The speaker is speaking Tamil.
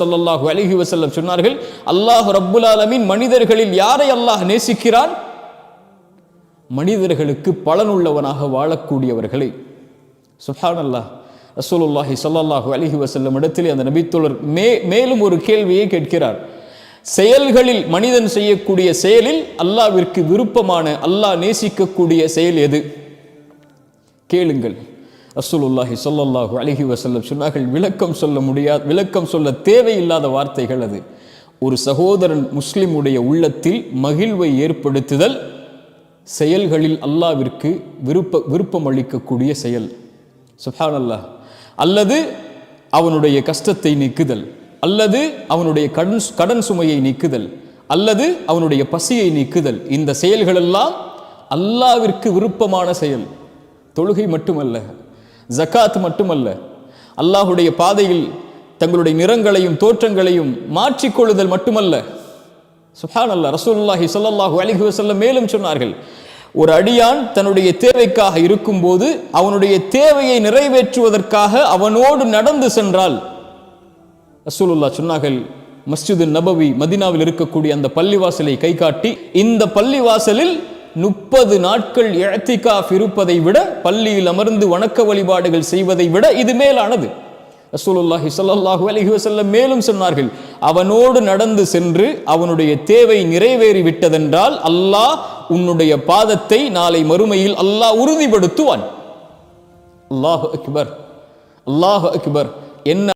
சொல்லல்லாஹு அலிஹி வசல்லம் சொன்னார்கள் அல்லாஹ் ரப்புல் ஆலமின் மனிதர்களில் யாரை அல்லாஹ் நேசிக்கிறான்? மனிதர்களுக்கு பலனுள்ளவனாக வாழக்கூடியவர்களை. சுஹான் அல்லாஹ் ரசூலுல்லாஹி சொல்லல்லாஹு அலிஹி வசல்லம் இடத்திலே அந்த நபித்தோழர் மே மேலும் ஒரு கேள்வியை கேட்கிறார். செயல்களில் மனிதன் செய்யக்கூடிய செயலில் அல்லாவிற்கு விருப்பமான அல்லாஹ் நேசிக்கக்கூடிய செயல் எது? கேளுங்கள். ரசூலுல்லாஹி சொல்லல்லாஹு அலைஹி வசல்லம் சொன்னார்கள் விளக்கம் சொல்ல முடியாது விளக்கம் சொல்ல தேவையில்லாத வார்த்தைகள் அது. ஒரு சகோதரன் முஸ்லிமுடைய உள்ளத்தில் மகிழ்வை ஏற்படுத்துதல் செயல்களில் அல்லாவிற்கு விருப்ப விருப்பம் அளிக்கக்கூடிய செயல். சுப்ஹானல்லாஹ். அல்லது அவனுடைய கஷ்டத்தை நீக்குதல். அல்லது அவனுடைய கடன் கடன் சுமையை நீக்குதல். அல்லது அவனுடைய பசியை நீக்குதல். இந்த செயல்களெல்லாம் அல்லாவிற்கு விருப்பமான செயல். தொழுகை மட்டுமல்ல. ஜகாத் மட்டுமல்ல அல்லாஹுடைய பாதையில் தங்களுடைய நிறங்களையும் தோற்றங்களையும் மாற்றிக்கொள்ளுதல் மட்டுமல்ல. சுஹான் அல்லா ரசூல்லாஹி ஸல்லல்லாஹு அலிஹி வஸல்லம் மேலும் சொன்னார்கள் ஒரு அடியான் தன்னுடைய தேவைக்காக இருக்கும்போது அவனுடைய தேவையை நிறைவேற்றுவதற்காக அவனோடு நடந்து சென்றால். ரசூலுல்லா சொன்னார்கள் மஸ்ஜிது நபவி மதினாவில் இருக்கக்கூடிய அந்த பள்ளிவாசலை கை காட்டி இந்த பள்ளிவாசலில் முப்பது நாட்கள் இழத்திகாஃப் இருப்பதை விட பள்ளியில் அமர்ந்து வணக்க வழிபாடுகள் செய்வதை விட இது மேலானது. ரசூலுல்லாஹி ஸல்லல்லாஹு அலஹி வசல்லம் மேலும் சொன்னார்கள் அவனோடு நடந்து சென்று அவனுடைய தேவை நிறைவேறி விட்டதென்றால் அல்லாஹ் உன்னுடைய பாதத்தை நாளை மறுமையில் அல்லாஹ் உறுதிப்படுத்துவான். அல்லாஹு அக்பர். அல்லாஹு அக்பர். என்ன